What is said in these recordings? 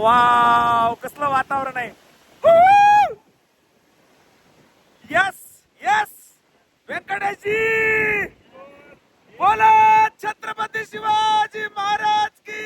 Wow कसलं वातावरण आहे. यस यस व्यंकटेशजी बोला छत्रपती शिवाजी महाराज की!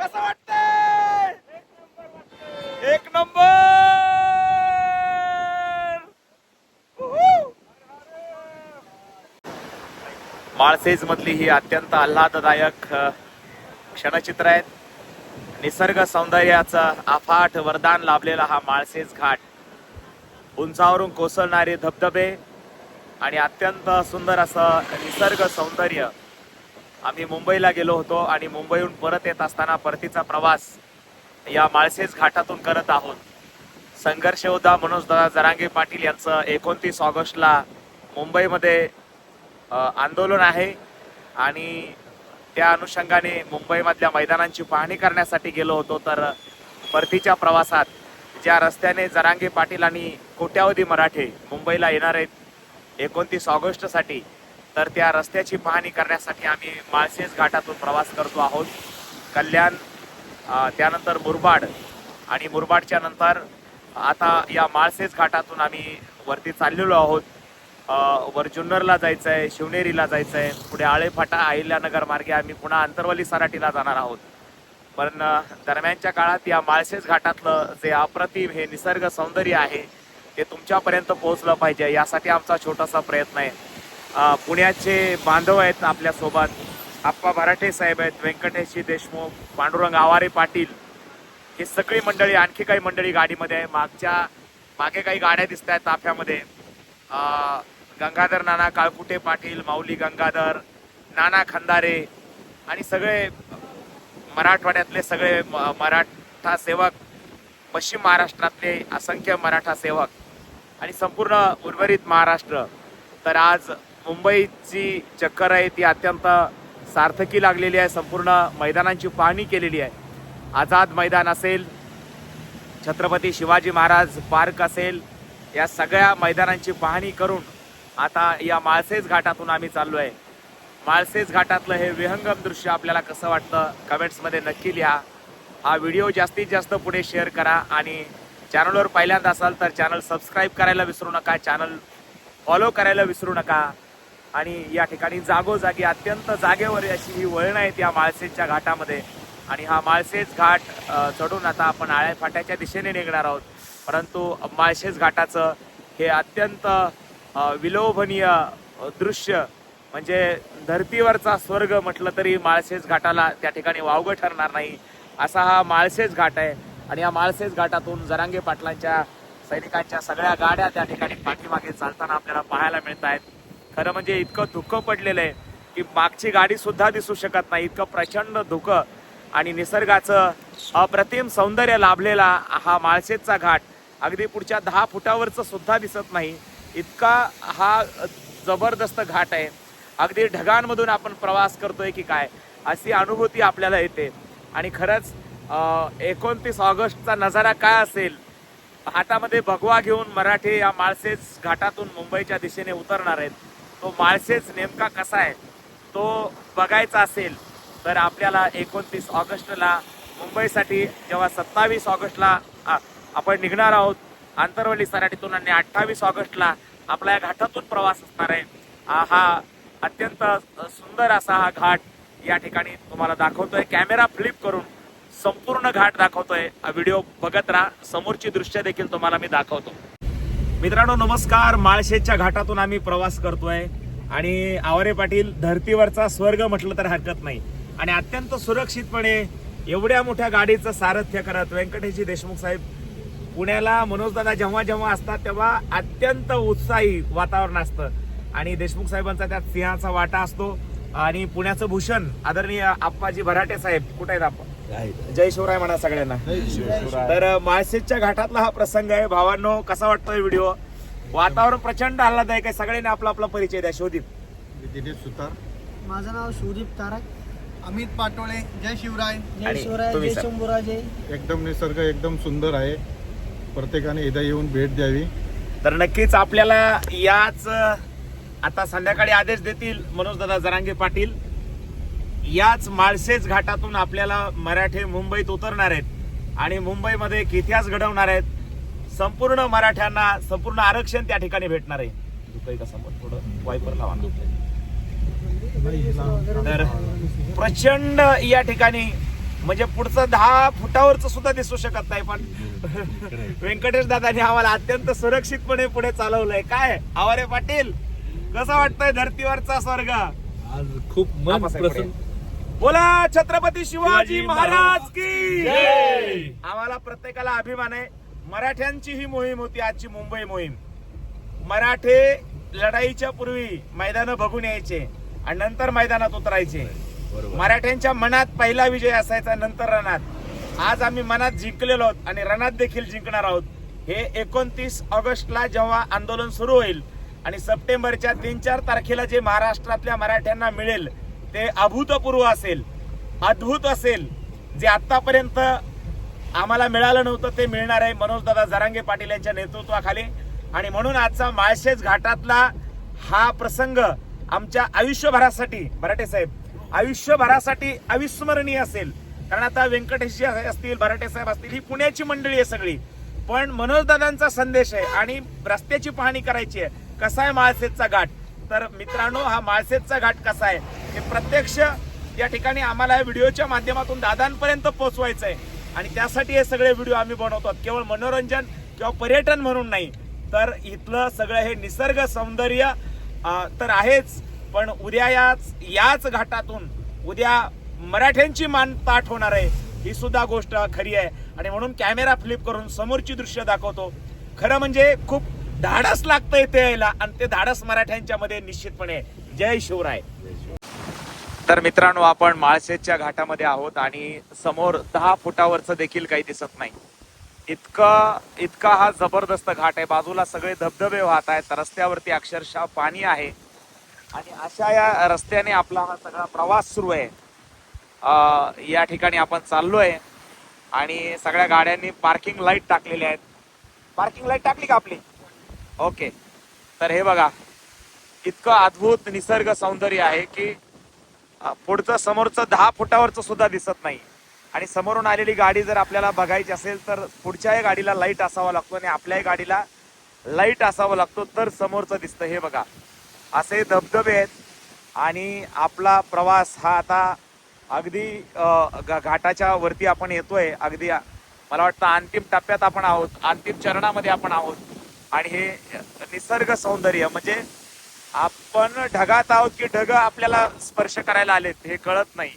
कसं वाटत एक नंबर! माळसेज मधली ही अत्यंत आल्हाददायक क्षणचित्र आहेत. निसर्ग सौंदर्याचं अफाट वरदान लाभलेला हा माळसेज घाट. उंचावरून कोसळणारे धबधबे आणि अत्यंत सुंदर असं निसर्ग सौंदर्य. आम्ही मुंबईला गेलो होतो आणि मुंबईहून परत येत असताना परतीचा प्रवास या माळसेज घाटातून करत आहोत. संघर्ष योद्धा मनोजदादा जरांगे पाटील यांचं एकोणतीस ऑगस्टला मुंबईमध्ये आंदोलन आहे आणि त्या अनुषंगाने मुंबईमधल्या मैदानांची पाहणी करण्यासाठी गेलो होतो. तर परतीच्या प्रवासात ज्या रस्त्याने जरांगे पाटील आणि कोट्यावधी मराठे मुंबईला येणार आहेत एकोणतीस ऑगस्टसाठी तर त्या रस्त्याची पाहणी करण्यासाठी आम्ही माळशेज घाटातून प्रवास करतो आहोत. कल्याण त्यानंतर मुरबाड आणि मुरबाडच्या नंतर आता या माळशेज घाटातून आम्ही वरती चाललेलो आहोत. वर जुन्नरला जायचं आहे शिवनेरीला जायचं आहे पुढे आळेफाटा अहिल्यानगर मार्गे आम्ही पुन्हा अंतरवली सराटीला जाणार आहोत. पण दरम्यानच्या काळात या माळशेज घाटातलं जे अप्रतिम हे निसर्ग सौंदर्य आहे ते तुमच्यापर्यंत पोहोचलं पाहिजे. यासाठी आमचा छोटासा प्रयत्न आहे. पुण्याचे बांधव आहेत आपल्यासोबत. आप्पा भराठे साहेब आहेत व्यंकटेशजी देशमुख पांडुरंग आवारे पाटील. ही सगळी मंडळी आणखी काही मंडळी गाडीमध्ये आहे. मागच्या मागे काही गाड्या दिसत आहेत ताफ्यामध्ये गंगाधर नाना काळकुटे पाटील माऊली गंगाधर नाना खंदारे आणि सगळे मराठवाड्यातले सगळे म- मराठा सेवक पश्चिम महाराष्ट्रातले असंख्य मराठा सेवक आणि संपूर्ण उर्वरित महाराष्ट्र. तर आज मुंबईची चक्कर आहे ती अत्यंत सार्थकी लागलेली आहे संपूर्ण मैदानांची पाहणी केलेली आहे. आझाद मैदान असेल छत्रपती शिवाजी महाराज पार्क असेल या सगळ्या मैदानांची पाहणी करून आता या माळसेज घाटातून आम्ही चाललो आहे माळसेज घाटातलं हे विहंगम दृश्य आपल्याला कसं वाटतं? कमेंट्समध्ये नक्की लिहा. हा व्हिडिओ जास्तीत जास्त पुढे शेअर करा आणि चॅनलवर पहिल्यांदा असाल तर चॅनल सबस्क्राईब करायला विसरू नका. चॅनल फॉलो करायला विसरू नका. आणि या ठिकाणी जागोजागी अत्यंत जागेवर अशी ही वळणं आहेत या माळसेजच्या घाटामध्ये. आणि हा माळसेज घाट चढून आता आपण आळ्या फाट्याच्या दिशेने निघणार आहोत. परंतु माळशेज घाटाचं हे अत्यंत विलोभनीय दृश्य म्हणजे धर्तीवरचा स्वर्ग म्हटलं तरी माळशेज घाटाला त्या ठिकाणी वावगं ठरणार नाही असा हा माळशेज घाट आहे. आणि या माळशेज घाटातून जरांगे पाटलांच्या सैनिकांच्या सगळ्या गाड्या त्या ठिकाणी पाठीमागे चालताना आपल्याला पाहायला मिळत आहेत. खरं म्हणजे इतकं धुकं पडलेलं आहे की मागची गाडी सुद्धा दिसू शकत नाही. इतकं प्रचंड धुकं आणि निसर्गाचं अप्रतिम सौंदर्य लाभलेला हा माळशेजचा घाट अगदी पुढच्या दहा फुटावरचं सुद्धा दिसत नाही. इतका हा जबरदस्त घाट आहे. अगदी ढगांमधून आपण प्रवास करतोय की काय अशी अनुभूती आपल्याला येते. आणि खरंच एकोणतीस ऑगस्टचा नजारा काय असेल हातामध्ये भगवा घेऊन मराठे या माळसेज घाटातून मुंबईच्या दिशेने उतरणार आहेत. तो माळसेज नेमका कसा आहे तो बघायचा असेल तर आपल्याला एकोणतीस ऑगस्टला मुंबईसाठी जेव्हा सत्तावीस ऑगस्टला आपण निघणार आहोत आंतरवली सराटीतून आणि अठ्ठावीस ऑगस्टला आपला या घाटातून प्रवास असणार आहे. हा अत्यंत सुंदर असा हा घाट या ठिकाणी तुम्हाला दाखवतोय. कॅमेरा फ्लिप करून संपूर्ण घाट दाखवतोय. व्हिडिओ बघत राहा. समोरची दृश्य देखील तुम्हाला मी दाखवतो. मित्रांनो नमस्कार. माळशेजच्या घाटातून आम्ही प्रवास करतोय. आणि आवरे पाटील धर्तीवरचा स्वर्ग म्हटलं तर हरकत नाही. आणि अत्यंत सुरक्षितपणे एवढ्या मोठ्या गाडीचं सारथ्य करत व्यंकटेशजी देशमुख साहेब पुण्याला मनोजदादा जेव्हा जेव्हा असतात तेव्हा अत्यंत उत्साही वातावरण असतं. आणि देशमुख साहेबांचा त्यात सिंहाचा वाटा असतो. आणि पुण्याचं भूषण आदरणीय आप्पाजी भराटे साहेब कुठे आहेत आप्पा? जय शिवराय म्हणा सगळ्यांना. तर माळशेजच्या घाटातला हा प्रसंग आहे. भावांनो कसा वाटतोय व्हिडिओ? वातावरण प्रचंड आल्हादायक आहे. सगळ्यांनी आपला आपला परिचय द्या. शोधित. दिनेश सुतार. माझं नाव शिवदीप तारक. अमित पाटोळे. जय शिवराय. जय शिवराय. जय? शंभूराजे. एकदम निसर्ग एकदम सुंदर आहे. प्रत्येकाने एकदा येऊन भेट द्यावी. तर नक्कीच आपल्याला याच आता संध्याकाळी आदेश देतील मनोज दादा जरांगे पाटील. याच माळसेज घाटातून आपल्याला मराठे मुंबईत उतरणार आहेत आणि मुंबईमध्ये एक इतिहास घडवणार आहेत. संपूर्ण मराठ्यांना संपूर्ण आरक्षण त्या ठिकाणी भेटणार आहे. दुपारी का समोर थोडं? वायपर लावा तर प्रचंड या ठिकाणी म्हणजे पुढचं दहा फुटावरच सुद्धा दिसू शकत नाही पण व्यंकटेश दादांनी आम्हाला अत्यंत सुरक्षितपणे पुढे चालवलंय. काय? आवारे पाटील कसं वाटतंय धर्तीवरचा स्वर्ग? आज खूप बोला छत्रपती शिवाजी शिवाजी महाराज. की! जय! आम्हाला प्रत्येकाला अभिमान आहे. मराठ्यांची ही मोहीम होती आजची मुंबई मोहीम. मराठे लढाईच्या पूर्वी मैदान बघून यायचे आणि नंतर मैदानात उतरायचे. मराठ्यांच्या मनात पहिला विजय असायचा नंतर रणात. आज आम्ही मनात जिंकलेलो आहोत आणि रणात देखील जिंकणार आहोत. हे एकोणतीस ऑगस्टला जेव्हा आंदोलन सुरू होईल आणि सप्टेंबरच्या तीन चार तारखेला जे महाराष्ट्रातल्या मराठ्यांना मिळेल ते अभूतपूर्व असेल अद्भुत असेल जे आतापर्यंत आम्हाला मिळालं नव्हतं ते मिळणार आहे मनोजदादा जरांगे पाटील यांच्या नेतृत्वाखाली. आणि म्हणून आजचा माळशेज घाटातला हा प्रसंग आमच्या आयुष्यभरासाठी बराटे साहेब आयुष्यभरासाठी अविस्मरणीय असेल. कारण आता व्यंकटेशजी असतील भराटे साहेब असतील ही पुण्याची मंडळी आहे सगळी. पण मनोजदादांचा संदेश आहे आणि रस्त्याची पाहणी करायची आहे. कसा आहे माळसेतचा घाट? तर मित्रांनो हा माळसेतचा घाट कसा आहे? हे प्रत्यक्ष या ठिकाणी आम्हाला या व्हिडिओच्या माध्यमातून दादांपर्यंत पोहोचवायचं आहे आणि त्यासाठी हे सगळे व्हिडिओ आम्ही बनवतो केवळ मनोरंजन किंवा पर्यटन म्हणून नाही तर इथलं सगळं हे निसर्ग सौंदर्य तर आहेच. पण उद्या याच याच घाटातून उद्या मराठ्यांची मान ताट होणार आहे ही सुद्धा गोष्ट खरी आहे. आणि म्हणून कॅमेरा फ्लिप करून समोरची दृश्य दाखवतो. खरं म्हणजे खूप धाडस लागतं इथे यायला आणि ते धाडस मराठ्यांच्या मध्ये निश्चितपणे. आहे. जय शिवराय. तर मित्रांनो आपण माळशेजच्या घाटामध्ये आहोत आणि समोर दहा फुटावरचं देखील काही दिसत नाही. इतका इतका हा जबरदस्त घाट आहे. बाजूला सगळे धबधबे वाहत आहेत. रस्त्यावरती अक्षरशः पाणी आहे. आणि अशा या रस्त्याने आपला हा सगळा प्रवास सुरू आहे. या ठिकाणी आपण चाललोय आणि सगळ्या गाड्यांनी पार्किंग लाइट टाकलेल्या आहेत. पार्किंग लाइट टाकली का आपली? ओके. तर हे बघा इतकं अद्भुत निसर्ग सौंदर्य आहे की पुढचं समोरचं दहा फुटावरचं सुद्धा दिसत नाही. आणि समोरून आलेली गाडी जर आपल्याला बघायची असेल तर पुढच्याही गाडीला लाइट असावा लागतो आणि आपल्याही गाडीला लाइट असावा लागतो तर समोरचं दिसतं. हे बघा असे धबधबे आहेत आणि आपला प्रवास हा आता अगदी घाटाच्या वरती आपण येतोय. अगदी मला वाटतं अंतिम टप्प्यात आपण आहोत अंतिम चरणामध्ये आपण आहोत. आणि हे निसर्ग सौंदर्य म्हणजे आपण ढगात आहोत की ढग आपल्याला स्पर्श करायला आलेत हे कळत नाही.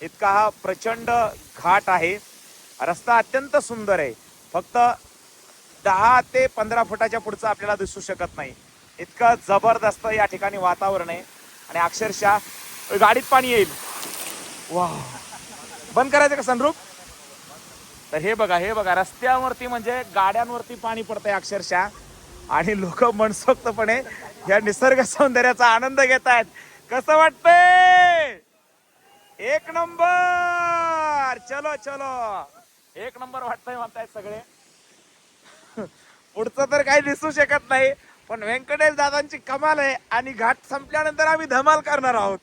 इतका हा प्रचंड घाट आहे. रस्ता अत्यंत सुंदर आहे. फक्त दहा ते पंधरा फुटाच्या पुढचं आपल्याला दिसू शकत नाही. इतकं जबरदस्त या ठिकाणी वातावरण आहे. आणि अक्षरशः गाडीत पाणी येईल. वा बंद करायचं का सनरूप? तर हे बघा हे बघा रस्त्यावरती म्हणजे गाड्यांवरती पाणी पडतंय अक्षरशः. आणि लोक मनसोक्तपणे या निसर्ग सौंदर्याचा आनंद घेत आहेत. कसं वाटतंय? एक नंबर! चलो चलो. एक नंबर वाटतंय म्हणतायत सगळे. पुढचं तर काही दिसू शकत नाही. पण व्यंकटेश दादांची कमाल आहे आणि घाट संपल्यानंतर आम्ही धमाल करणार आहोत.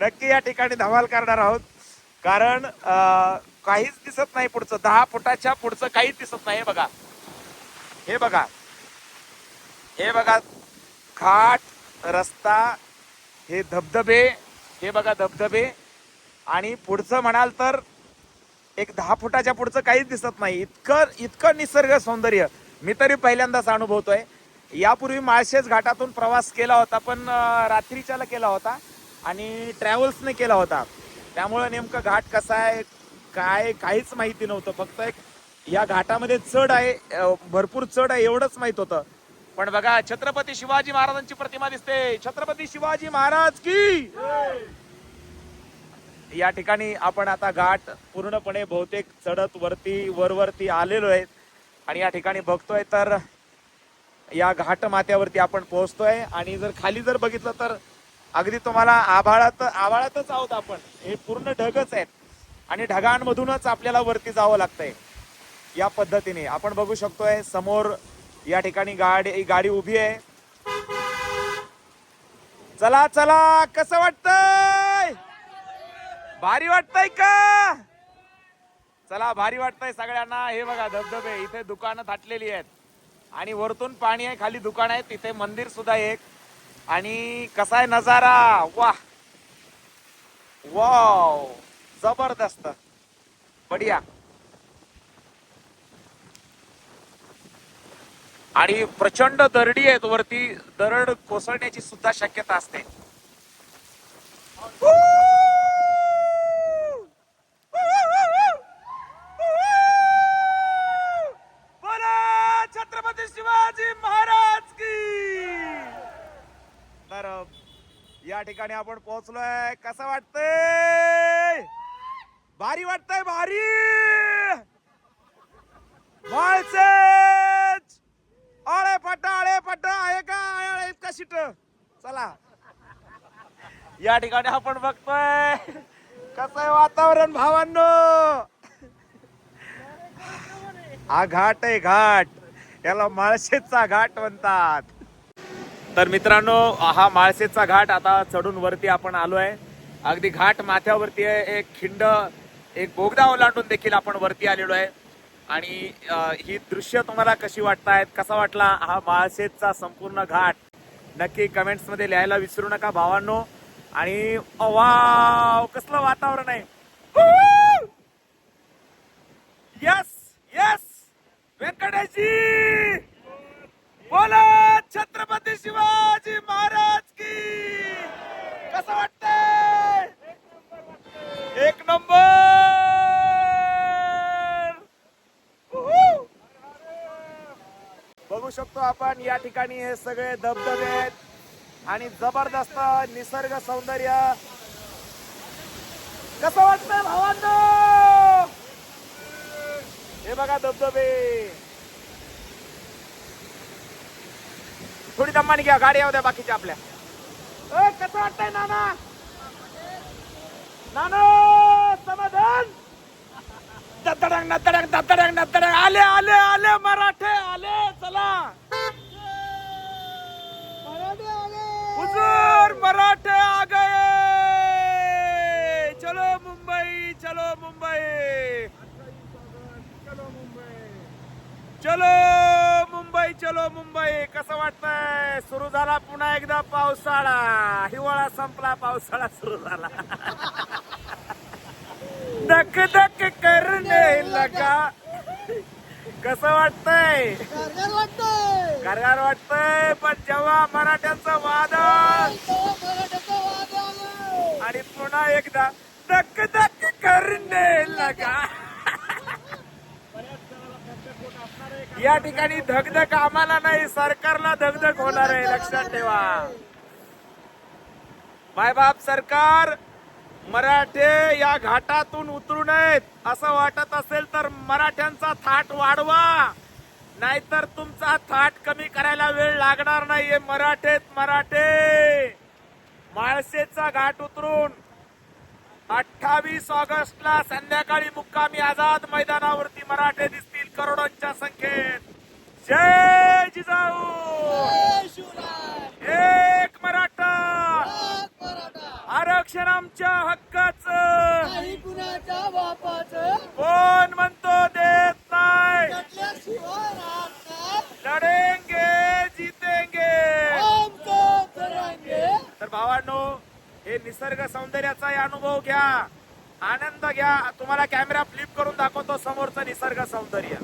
नक्की या ठिकाणी धमाल करणार आहोत. कारण काहीच दिसत नाही पुढचं. दहा फुटाच्या पुढचं काहीच दिसत नाही. हे बघा. हे बघा. हे बघा. घाट रस्ता हे धबधबे हे बघा धबधबे. आणि पुढचं म्हणाल तर एक दहा फुटाच्या पुढचं काहीच दिसत नाही. इतकं इतकं निसर्ग सौंदर्य. मी तरी पहिल्यांदाच अनुभवतोय. यापूर्वी माळशेज घाटातून प्रवास केला होता पण रात्रीच्याला केला होता आणि ट्रॅव्हल्सने केला होता. त्यामुळं नेमकं घाट कसा आहे काय काहीच माहिती नव्हतं. फक्त एक या घाटामध्ये चढ आहे भरपूर चढ आहे एवढंच माहीत होतं. पण बघा छत्रपती शिवाजी महाराजांची प्रतिमा दिसते. छत्रपती शिवाजी महाराज की या ठिकाणी आपण आता घाट पूर्णपणे बहुतेक चढत वरती वरवरती आलेलो आहे. आणि या ठिकाणी बघतोय तर या घाट माथ्यावरती आपण पोहोचतोय. आणि जर खाली जर बघितलं तर अगदी तुम्हाला आभाळात आभाळातच आहोत आपण. हे पूर्ण ढगच आहेत. आणि ढगांमधूनच आपल्याला वरती जावं लागतंय. या पद्धतीने. आपण बघू शकतोय समोर या ठिकाणी गाडी गाडी उभी आहे. चला चला. कसं वाटतंय? भारी वाटतंय का? चला भारी वाटतंय सगळ्यांना. हे बघा धबधबे इथे दुकानं थाटलेली आहेत. आणि वरतून पाणी आहे खाली दुकान आहे तिथे मंदिर सुद्धा एक. आणि कसा आहे नजारा? वा वाव! जबरदस्त. बढिया. आणि प्रचंड दरडी आहेत वरती. दरड कोसळण्याची सुद्धा शक्यता असते बोला छत्रपती शिवाजी महाराज की। तर या ठिकाणी आपण पोहोचलोय. कसं वाटतंय? भारी वाटतंय भारी! माळसेच आळे पट्टा अळे पट्टा आहे का? आहेत का शिट. चला. या ठिकाणी आपण बघतोय. कसं आहे वातावरण भावांनो? हा घाट आहे घाट. याला माळशेजचा घाट म्हणतात. तर मित्रांनो हा माळशेजचा घाट आता चढून वरती आपण आलो आहे अगदी घाट माथ्यावरती आहे एक खिंड एक बोगदा ओलांडून देखील आपण वरती आलेलो आहे. आणि ही दृश्य तुम्हाला कशी वाटतायत कसा वाटला हा माळशेजचा संपूर्ण घाट? नक्की कमेंट्समध्ये लिहायला विसरू नका भावांनो. आणि वाव कसलं वातावरण आहे. यस यस व्यंकटेशजी बोला छत्रपती शिवाजी महाराज की! कसं वाटतंय? एक नंबर! बघू शकतो आपण या ठिकाणी हे सगळे धबधबे आहेत आणि जबरदस्त निसर्ग सौंदर्य. कसं वाटतं भावांना? हे बघा धबधबे. थोडी दम्मानी घ्या गाडी येऊ द्या बाकीच्या आपल्या. कसं वाटतंय नाना? नाना समाधान? दत्तडंग दत्तडंग दत्तडंग दत्तडंग आले आले आले मराठे आले चला हुजूर मराठे आ गए चलो मुंबई चलो मुंबई चलो मुंबई चलो मुंबई कसं वाटतंय सुरू झाला पुन्हा एकदा पावसाळा हिवाळा संपला पावसाळा सुरू झाला धक लगा. कसं वाटतंय? गारगार वाटतंय. पण जेव्हा मराठ्यांचं वादळ. आणि पुन्हा एकदा धक धक करणे लगा. या ठिकाणी धगधग आम्हाला नाही सरकारला धगधग होणार आहे लक्षात ठेवा. मायबाप सरकार. मराठे या घाटातून उतरू नयेत. असं वाटत असेल तर मराठ्यांचा थाट वाढवा. नाहीतर तुमचा थाट कमी करायला वेळ लागणार नाहीये. मराठेत मराठे. माळशेचा घाट उतरून अठ्ठावीस ऑगस्टला संध्याकाळी मुक्कामी आझाद मैदानावरती मराठे दिसतील करोडोंच्या संख्येत. जय जिजाऊ जय शिवराय एक मराठा एक मराठा आरक्षण आमच्या हक्काचं. नाही कुणाच्या बापाचं? कोण म्हणतो देत नाही. लढेंगे जितेंगे. तर भावांनो हे निसर्ग सौंदर्याचा अनुभव घ्या. आनंद घ्या. तुम्हाला कॅमेरा फ्लिप करून दाखवतो समोरचं निसर्ग सौंदर्य.